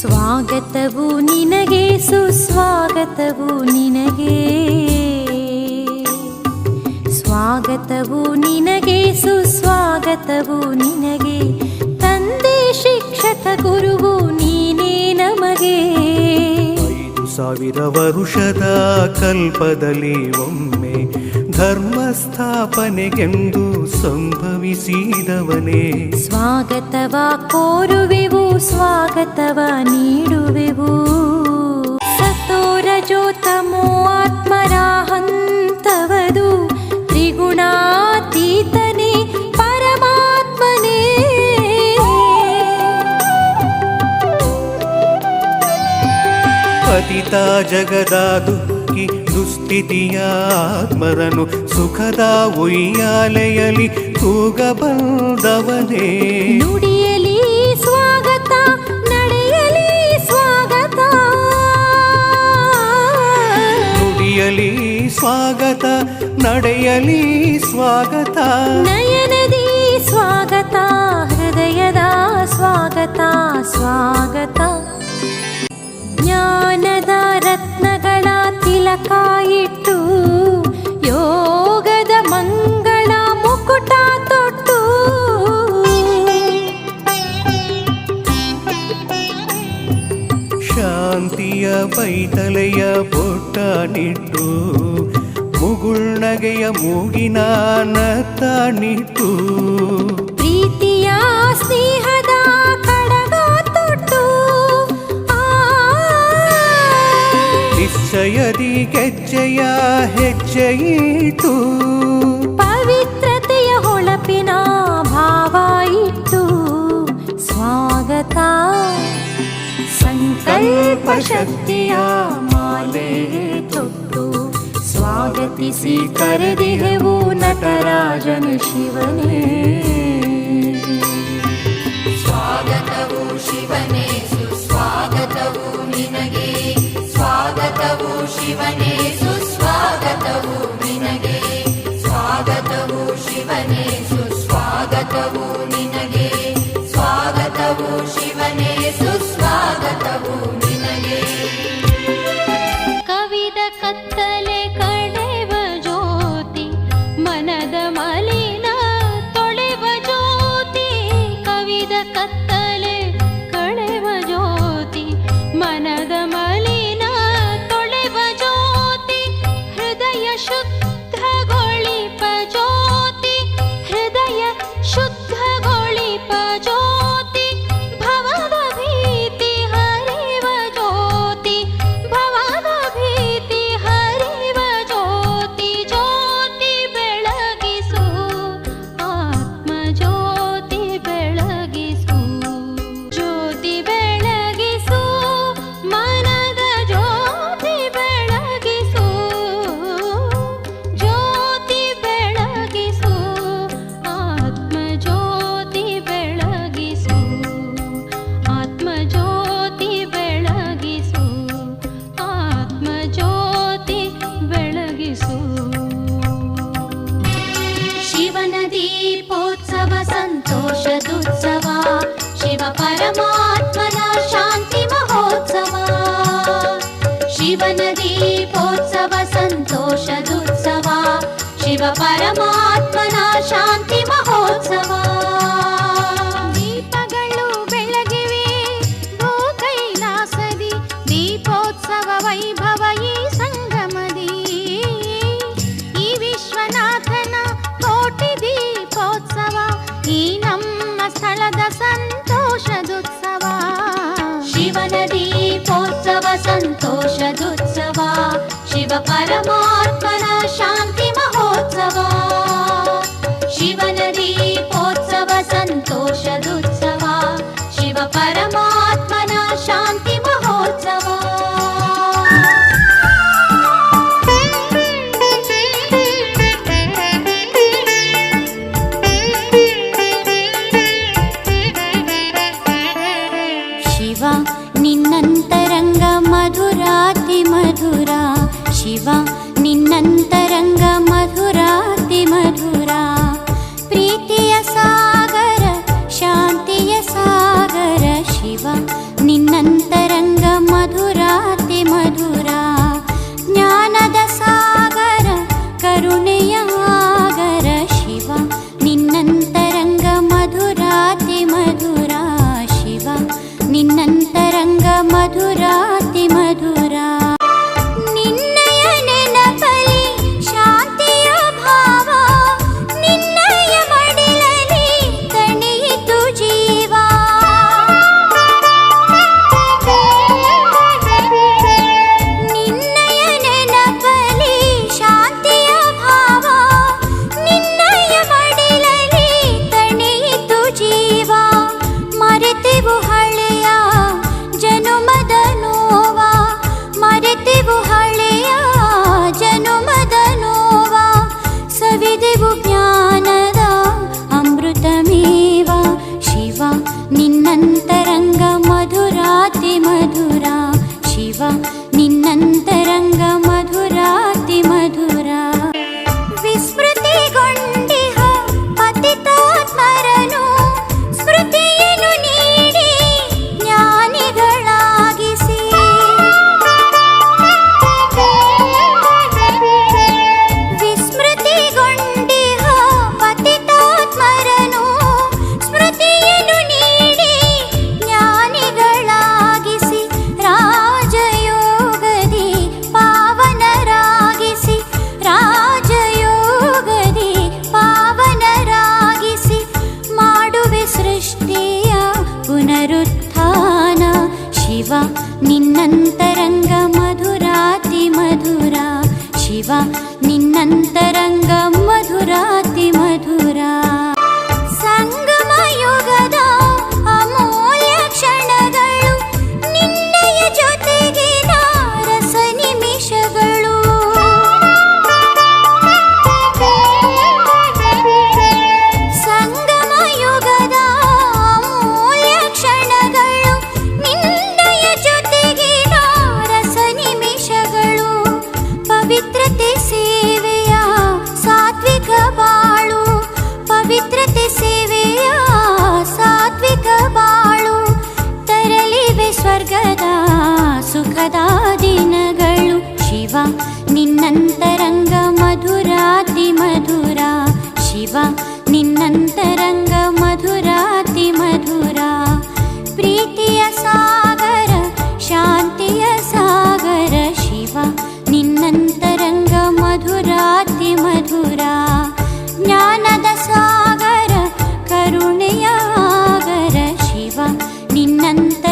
ಸ್ವಾಗತವು ನಿನಗೆ, ಸುಸ್ವಾಗತವು ನಿನಗೆ. ಸ್ವಾಗತವು ನಿನಗೆ, ಸುಸ್ವಾಗತವು ನಿನಗೆ. ತಂದೆ, ಶಿಕ್ಷಕ, ಗುರುವು ನೀನೇ ನಮಗೆ. ಸಾವಿರ ವರುಷದ ಕಲ್ಪದಲ್ಲಿ ಒಮ್ಮೆ ಧರ್ಮ ಸ್ಥಾಪನೆಗೆಂದು ಸಂಭವಿಸಿದವನೇ. ಸ್ವಾಗತವ ಕೋರುವೆವು ಸ್ವಾಗತವ ನೀಡುವೆವು. ಸತೋರಜೋ ತಮೋ ಆತ್ಮರ ಹಂತವದು ತ್ರಿಗುಣಾತೀತನೇ ಪರಮಾತ್ಮನೇ. ಪತಿತ ಜಗದ ದುಃಖಿ ದುಸ್ಥಿತಿಯ ಆತ್ಮರನು ಸುಖದ ತೂಗ ಬಂದವನೇ ನುಡಿಯಲಿ ಸ್ವಾಗತ ನಡೆಯಲಿ ಸ್ವಾಗತ. ನುಡಿಯಲಿ ಸ್ವಾಗತ ನಡೆಯಲಿ ಸ್ವಾಗತ. ನಯನದಿ ಸ್ವಾಗತ ಹೃದಯದ ಸ್ವಾಗತ ಸ್ವಾಗತ. ಜ್ಞಾನದ ರತ್ನಗಳ ತಿಲಕ ಇಟ್ಟು ಯೋಗದ ಮಂಗಳ ಮುಕುಟ ತೊಟ್ಟು. ಶಾಂತಿಯ ಪೈತಲೆಯ ಬೊಟ್ಟಾನಿಟ್ಟು ಮುಗುಳ್ನಗೆಯ ಮೂಗಿನ ನತ್ತಾನಿಟ್ಟು ಪ್ರೀತಿಯ ಸ್ನೇಹದ ನಿಶ್ಚಯದಿ ಗೆಜ್ಜೆಯ ಹೆಜ್ಜೆಯಿಟ್ಟು ಪವಿತ್ರತೆಯ ಹೊಳಪಿನ ಭಾವ ಇಟ್ಟು ಸ್ವಾಗತ ಸಂಕಲ್ಪ ಶಕ್ತಿಯ ಮಾಲೆ ತೊಟ್ಟು ಸ್ವಾಗತಿಸಿ ಕರೆದಿಹೆವು ನಟರಾಜನ ಶಿವನೇ ಶಿವನೇ ಸುಸ್ವಾಗತವು ನಿನಗೆ. ಸ್ವಾಗತವು ಶಿವನೇ ಸುಸ್ವಾಗತವು ನಿನಗೆ. ಸ್ವಾಗತವು ಶಿವನೇ ಸುಸ್ವಾಗತವು ನಿನಗೆ. ಕವಿದ ಕತ್ತಲೆ शिवनदीपोत्सव सन्तोषदुत्सवा शिवपरमात्मना शान्तिमहोत्सवा। शिवनदीपोत्सव सन्तोषदुत्सवा शिवपरमात्मना शान्ति ोत्सवा शिवपरमात्मन शान्ति। സ്മരണു ಸೃಷ್ಟಿಯ ಪುನರುತ್ಥಾನ ಶಿವ ನಿನ್ನಂತರಂಗ ಮಧುರಾತಿ ಮಧುರ ಶಿವ ನಿನ್ನಂತರಂಗ ಮಧುರಾ ಸದಾ ದಿನಗಳು ಶಿವ, ನಿನ್ನಂತರಂಗ ಮಧುರಾತಿ ಮಧುರ. ಶಿವ, ನಿನ್ನಂತರಂಗ ಮಧುರಾತಿ ಮಧುರ. ಪ್ರೀತಿಯ ಸಾಗರ, ಶಾಂತಿಯ ಸಾಗರ. ಶಿವ, ನಿನ್ನಂತರಂಗ ಮಧುರಾತಿ ಮಧುರ. ಜ್ಞಾನದ ಸಾಗರ, ಕರುಣೆಯ ಆಗರ ಶಿವ, ನಿನ್ನಂತ